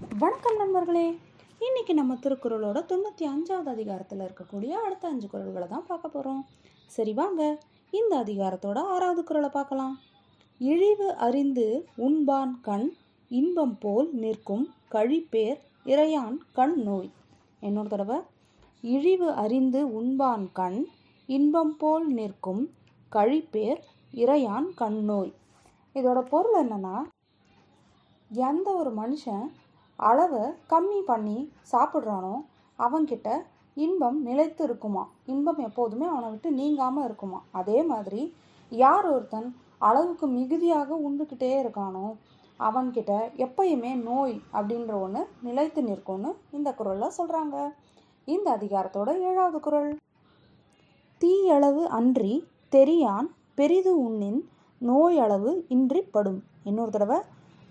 வணக்கம் நண்பர்களே. இன்னைக்கு நம்ம திருக்குறளோட தொண்ணூற்றி அஞ்சாவது அதிகாரத்தில் இருக்கக்கூடிய அடுத்த அஞ்சு குறள்களை தான் பார்க்க போகிறோம் சரி வாங்க. இந்த அதிகாரத்தோட ஆறாவது குறளை பார்க்கலாம். இழிவு அறிந்து உண்பான் கண் இன்பம் போல் நிற்கும் கழிப்பேர் இறையான் கண் நோய். என்னோட தடவை. இழிவு அறிந்து உண்பான் கண் இன்பம் போல் நிற்கும் கழிப்பேர் இறையான் கண் நோய். இதோட பொருள் என்னன்னா எந்த ஒரு மனுஷன் அளவை கம்மி பண்ணி சாப்பிட்றானோ அவன்கிட்ட இன்பம் நிலைத்து இருக்குமா இன்பம் எப்போதுமே அவனை விட்டு நீங்காமல் இருக்குமா? அதே மாதிரி யார் ஒருத்தன் அளவுக்கு மிகுதியாக உண்டுக்கிட்டே இருக்கானோ அவன்கிட்ட எப்பயுமே நோய் அப்படின்ற ஒன்று நிலைத்து நிற்கும்னு இந்த குரலில் சொல்கிறாங்க இந்த அதிகாரத்தோட ஏழாவது குரல். தீயளவு அன்றி தெரியான் பெரிது உண்ணின் நோயளவு இன்றிப்படும். இன்னொரு தடவை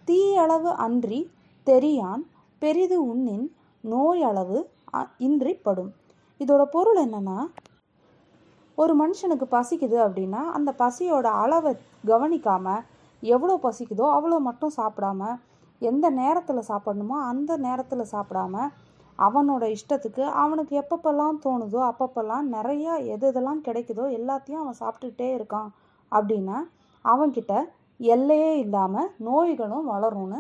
தீயளவு அன்றி தெரியான் பெரிது உண்ணின் நோயளவு அளவு இன்றி படும் இதோட பொருள் என்னன்னா ஒரு மனுஷனுக்கு பசிக்குது அப்படின்னா அந்த பசியோட அளவை கவனிக்காம எவ்வளோ பசிக்குதோ அவ்வளோ மட்டும் சாப்பிடாம எந்த நேரத்தில் சாப்பிடணுமோ அந்த நேரத்தில் சாப்பிடாம அவனோட இஷ்டத்துக்கு அவனுக்கு எப்பப்பெல்லாம் தோணுதோ அப்பப்பெல்லாம் நிறையா எது எதெல்லாம் கிடைக்குதோ எல்லாத்தையும் அவன் சாப்பிட்டுக்கிட்டே இருக்கான் அப்படின்னா அவன்கிட்ட எல்லையே இல்லாமல் நோய்களும் வளரும்னு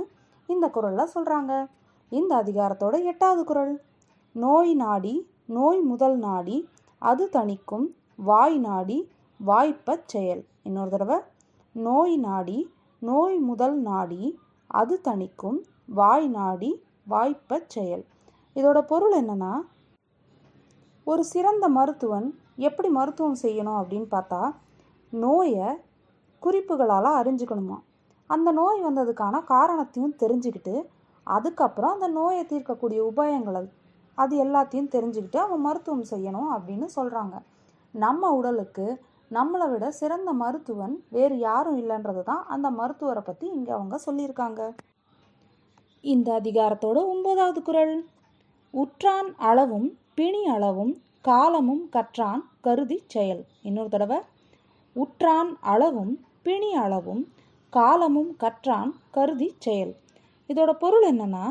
இந்த குறளில் சொல்கிறாங்க இந்த அதிகாரத்தோட எட்டாவது குறள் நோய் நாடி நோய் முதல் நாடி அது தணிக்கும் வாய் நாடி வாய்ப்பச் செயல். இன்னொரு தடவை. நோய் நாடி நோய் முதல் நாடி அது தணிக்கும் வாய் நாடி வாய்ப்பச் செயல். இதோட பொருள் என்னன்னா ஒரு சிறந்த மருத்துவன் எப்படி மருத்துவம் செய்யணும் அப்படின்னு பார்த்தா நோயை குறிப்புகளால் அறிஞ்சுக்கணுமா? அந்த நோய் வந்ததுக்கான காரணத்தையும் தெரிஞ்சுக்கிட்டு அதுக்கப்புறம் அந்த நோயை தீர்க்கக்கூடிய உபாயங்களை அது எல்லாத்தையும் தெரிஞ்சுக்கிட்டு அவன் மருத்துவம் செய்யணும் அப்படின்னு சொல்கிறாங்க நம்ம உடலுக்கு நம்மளை விட சிறந்த மருத்துவன் வேறு யாரும் இல்லைன்றது தான் அந்த மருத்துவரை பற்றி இங்கே அவங்க சொல்லியிருக்காங்க. இந்த அதிகாரத்தோட ஒன்பதாவது குறள் உற்றான் அளவும் பிணி அளவும் காலமும் கற்றான் கருதி செயல். இன்னொரு தடவை. உற்றான் அளவும் பிணி அளவும் காலமும் கற்றான் கருதி செயல். இதோட பொருள் என்னன்னா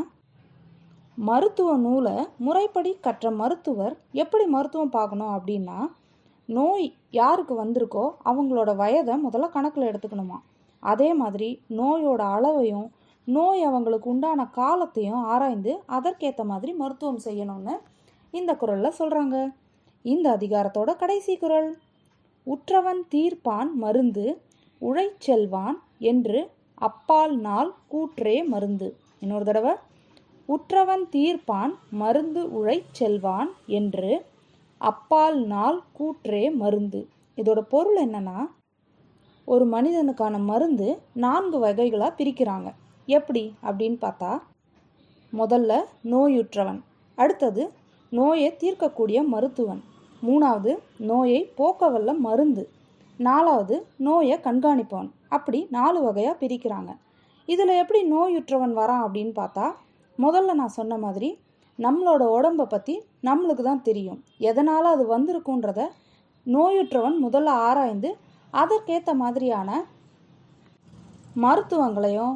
மருத்துவ நூலை முறைப்படி கற்ற மருத்துவர் எப்படி மருத்துவம் பார்க்கணும் அப்படின்னா நோய் யாருக்கு வந்திருக்கோ அவங்களோட வயதை முதல்ல கணக்கில் எடுத்துக்கணுமா. அதே மாதிரி நோயோட அளவையும் நோய் அவங்களுக்கு உண்டான காலத்தையும் ஆராய்ந்து அதற்கேற்ற மாதிரி மருத்துவம் செய்யணும்னு இந்த குறளில் சொல்கிறாங்க இந்த அதிகாரத்தோட கடைசி குறள் உற்றவன் தீர்ப்பான் மருந்து உழைச்செல்வான் என்று அப்பால் நாள் கூற்றே மருந்து. இன்னொரு தடவை உற்றவன் தீர்ப்பான் மருந்து உழைச் செல்வான் என்று அப்பால் நாள் கூற்றே மருந்து. இதோட பொருள் என்னன்னா ஒரு மனிதனுக்கான மருந்து நான்கு வகைகளாக பிரிக்கிறாங்க. எப்படி? அப்படின்னு பார்த்தா முதல்ல நோயுற்றவன் அடுத்தது நோயை தீர்க்கக்கூடிய மருத்துவன் மூணாவது நோயை போக்கவல்ல மருந்து. நாலாவது நோயை கண்காணிப்பவன். அப்படி நாலு வகையாக பிரிக்கிறாங்க. இதில் எப்படி நோயுற்றவன் வரான் அப்படின்னு பார்த்தா முதல்ல நான் சொன்ன மாதிரி நம்மளோட உடம்பை பற்றி நம்மளுக்கு தான் தெரியும். எதனால் அது வந்திருக்குன்றத நோயுற்றவன் முதல்ல ஆராய்ந்து அதற்கேற்ற மாதிரியான மருத்துவங்களையும்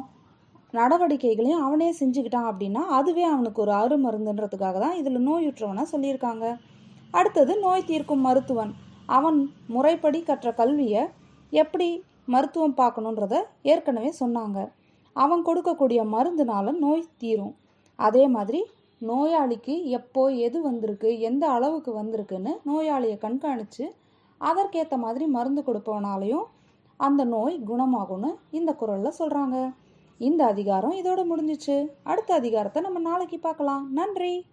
நடவடிக்கைகளையும் அவனே செஞ்சுக்கிட்டான் அப்படின்னா அதுவே அவனுக்கு ஒரு அருமருந்துன்றதுக்காக தான் இதில் நோயுற்றவனை சொல்லியிருக்காங்க. அடுத்தது நோய் தீர்க்கும் மருத்துவன். அவன் முறைப்படி கற்ற கல்வியை எப்படி மருத்துவம் பார்க்கணுன்றத ஏற்கனவே சொன்னாங்க. அவன் கொடுக்கக்கூடிய மருந்துனால நோய் தீரும். அதே மாதிரி நோயாளிக்கு எப்போ எது வந்திருக்கு எந்த அளவுக்கு வந்திருக்குன்னு நோயாளியை கண்காணித்து அதற்கேற்ற மாதிரி மருந்து கொடுப்பவனாலையும் அந்த நோய் குணமாகும்னு இந்த குரலில் சொல்கிறாங்க இந்த அதிகாரம் இதோட முடிஞ்சிச்சு. அடுத்த அதிகாரத்தை நம்ம நாளைக்கு பார்க்கலாம். நன்றி.